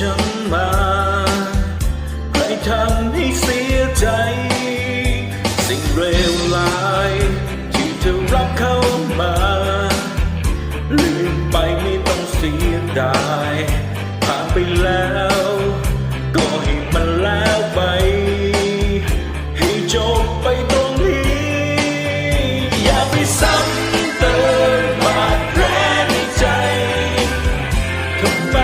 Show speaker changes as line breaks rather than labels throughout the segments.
ใครทำให้เสียใจ สิ่งเลวร้ายที่เธอรับเข้ามาลืมไปไม่ต้องเสียดายผ่านไปแล้ว ก็ให้มันแล้วไป ให้จบไปตรงนี้ อย่าไปซ้ำเติมบาดแผลในใจทำไม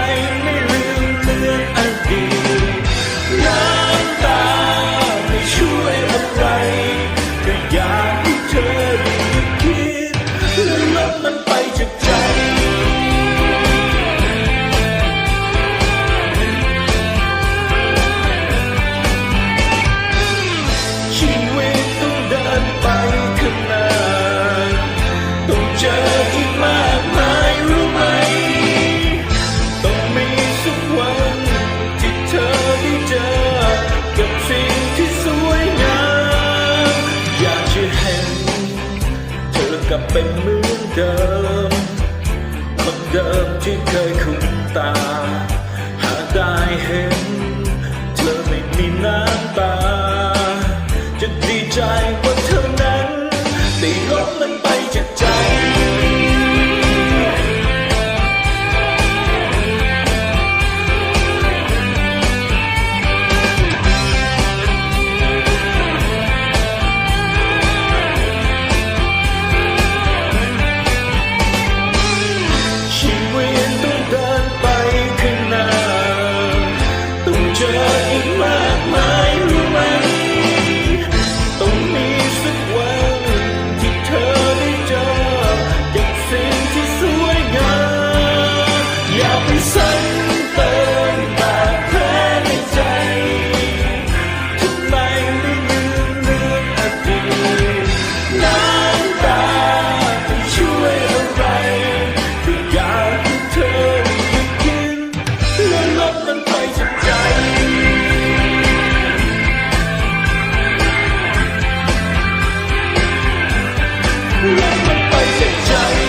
กลับเป็นเหมือนเดิม คนเดิมที่เคยคุ้นตา หากได้เห็น เธอไม่มีน้ำตา Just